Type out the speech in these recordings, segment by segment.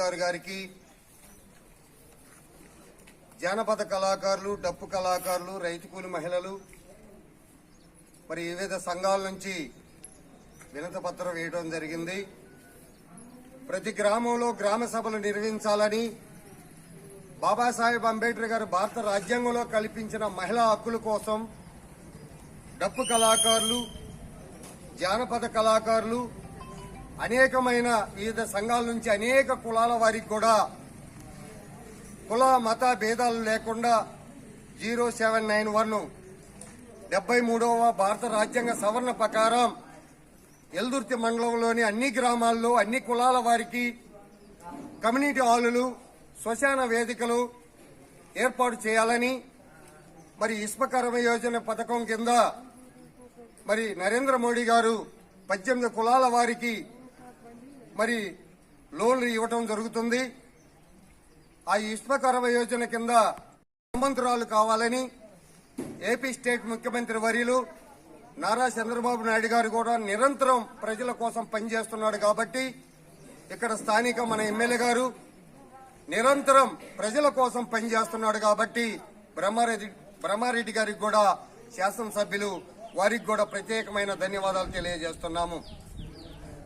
తహసీల్దార్ గారికి జానపద కళాకారులు డప్పు కళాకారులు రైతు కూలి మహిళలు మరి వివిధ సంఘాల నుంచి వినతపత్రం వేయడం జరిగింది. ప్రతి గ్రామంలో గ్రామ సభలు నిర్వహించాలని బాబాసాహెబ్ అంబేద్కర్ గారు భారత రాజ్యాంగంలో కల్పించిన మహిళా హక్కుల కోసం డప్పు కళాకారులు జానపద కళాకారులు అనేకమైన వివిధ సంఘాల నుంచి అనేక కులాల వారికి కూడా కుల మత భేదాలు లేకుండా జీరో సెవెన్ నైన్ వన్ డెబ్బై మూడవ భారత రాజ్యాంగ సవరణ ప్రకారం ఎల్దుర్తి మండలంలోని అన్ని గ్రామాల్లో అన్ని కులాల వారికి కమ్యూనిటీ హాలులు శ్మశాన వేదికలు ఏర్పాటు చేయాలని మరి ఇస్పకర్మ యోజన పథకం కింద మరి నరేంద్ర మోడీ గారు పద్దెనిమిది కులాల వారికి మరి లోన్లు ఇవ్వటం జరుగుతుంది. ఆ విశ్వకర్మ యోజన కింద సంబంధురాలు కావాలని ఏపీ స్టేట్ ముఖ్యమంత్రి వర్యులు నారా చంద్రబాబు నాయుడు గారు కూడా నిరంతరం ప్రజల కోసం పనిచేస్తున్నాడు కాబట్టి ఇక్కడ స్థానిక మన ఎమ్మెల్యే గారు నిరంతరం ప్రజల కోసం పనిచేస్తున్నాడు కాబట్టి బ్రహ్మారెడ్డి బ్రహ్మారెడ్డి గారికి కూడా శాసనసభ్యులు వారికి కూడా ప్రత్యేకమైన ధన్యవాదాలు తెలియజేస్తున్నాము.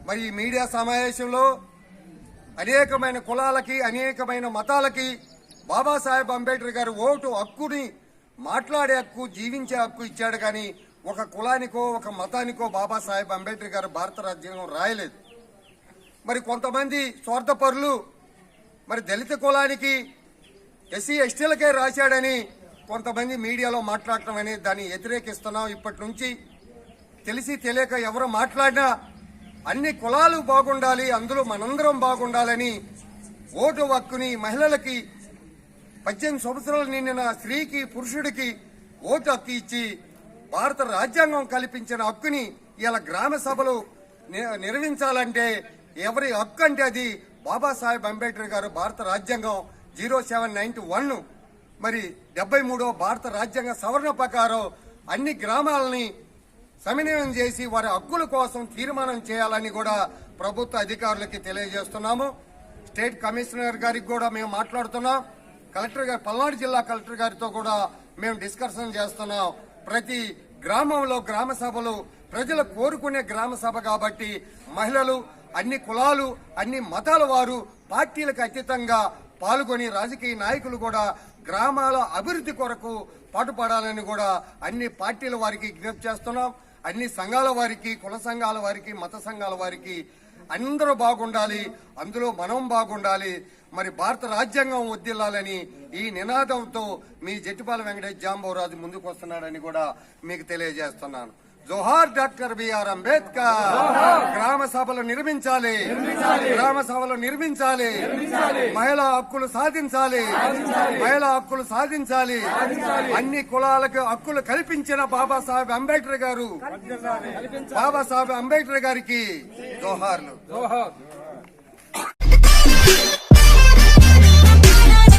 మరి ఈ మీడియా సమావేశంలో అనేకమైన కులాలకి అనేకమైన మతాలకి బాబాసాహెబ్ అంబేద్కర్ గారు ఓటు హక్కుని మాట్లాడే హక్కు జీవించే హక్కు ఇచ్చాడు కానీ ఒక కులానికో ఒక మతానికో బాబాసాహెబ్ అంబేద్కర్ గారు భారత రాజ్యాంగం రాయలేదు. మరి కొంతమంది స్వార్థపరులు మరి దళిత కులానికి ఎస్సీ ఎస్టీలకే రాశాడని కొంతమంది మీడియాలో మాట్లాడటం అనేది దాన్ని వ్యతిరేకిస్తున్నాం. ఇప్పటి నుంచి తెలిసి తెలియక ఎవరు మాట్లాడినా అన్ని కులాలు బాగుండాలి అందులో మనందరం బాగుండాలని ఓటు హక్కుని మహిళలకి పద్దెనిమిది సంవత్సరాలు నిండిన స్త్రీకి పురుషుడికి ఓటు హక్కు ఇచ్చి భారత రాజ్యాంగం కల్పించిన హక్కుని ఇలా గ్రామ సభలు ని- నిర్వహించాలంటే ఎవరి హక్కు అంటే అది బాబాసాహెబ్ అంబేద్కర్ గారు భారత రాజ్యాంగం జీరో సెవెన్ నైన్టీ వన్. మరి డెబ్బై మూడో భారత రాజ్యాంగ సవరణ ప్రకారం అన్ని గ్రామాలని సమన్వయం చేసి వారి హక్కుల కోసం తీర్మానం చేయాలని కూడా ప్రభుత్వ అధికారులకి తెలియజేస్తున్నాము. స్టేట్ కమిషనర్ గారికి కూడా మేము మాట్లాడుతున్నాం. కలెక్టర్ గారు పల్నాడు జిల్లా కలెక్టర్ గారితో కూడా మేము డిస్కషన్ చేస్తున్నాం. ప్రతి గ్రామంలో గ్రామ సభలు ప్రజలు కోరుకునే గ్రామ సభ కాబట్టి మహిళలు అన్ని కులాలు అన్ని మతాల వారు పార్టీలకు అతీతంగా పాల్గొని రాజకీయ నాయకులు కూడా గ్రామాల అభివృద్ధి కొరకు పాటుపడాలని కూడా అన్ని పార్టీల వారికి విజ్ఞప్తి చేస్తున్నాం. అన్ని సంఘాల వారికి కుల సంఘాల వారికి మత సంఘాల వారికి అందరూ బాగుండాలి. అందులో మనం బాగుండాలి. మరి భారత రాజ్యాంగం వద్దిల్లాలని ఈ నినాదంతో మీ జట్టిపాల వెంకటేష్ జాంబవరాజు ముందుకు వస్తున్నాడని కూడా మీకు తెలియజేస్తున్నాను. జోహార్ డాక్టర్ బిఆర్ అంబేద్కర్. గ్రామ సభలు నిర్మించాలి. గ్రామ సభలు నిర్మించాలి. మహిళా హక్కులు సాధించాలి. మహిళా హక్కులు సాధించాలి. అన్ని కులాలకు హక్కులు కల్పించిన బాబాసాహెబ్ అంబేద్కర్ గారు. బాబాసాహెబ్ అంబేద్కర్ గారికి జోహార్లు. జోహార్.